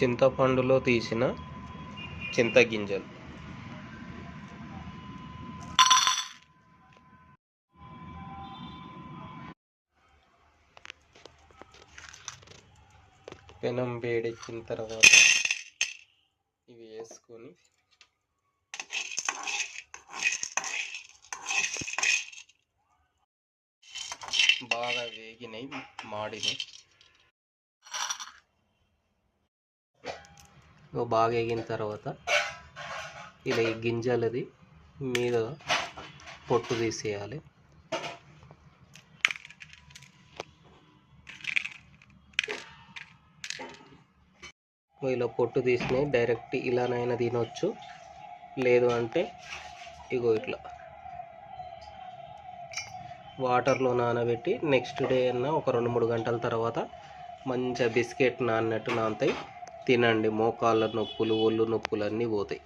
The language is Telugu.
చింతపండులో తీసిన చింతగింజలు. పెనం వేడెక్కిన తర్వాత ఇవి వేసుకొని బాగా వేగినవి మాడినాయి బాగా వేగిన తర్వాత ఇలా ఈ గింజలది మీద పొట్టు తీసేయాలి. ఇలా పొట్టు తీసినాయి డైరెక్ట్ ఇలానైనా తినొచ్చు. లేదు అంటే ఇగో ఇట్లా. వాటర్లో నానబెట్టి నెక్స్ట్ డే అన్న ఒక రెండు మూడు గంటల తర్వాత మంచిగా బిస్కెట్ నాన్నట్టు నానతాయి. తినండి. మోకాళ్ళ నొప్పులు ఒళ్ళు నొప్పులు అన్నీ పోతాయి.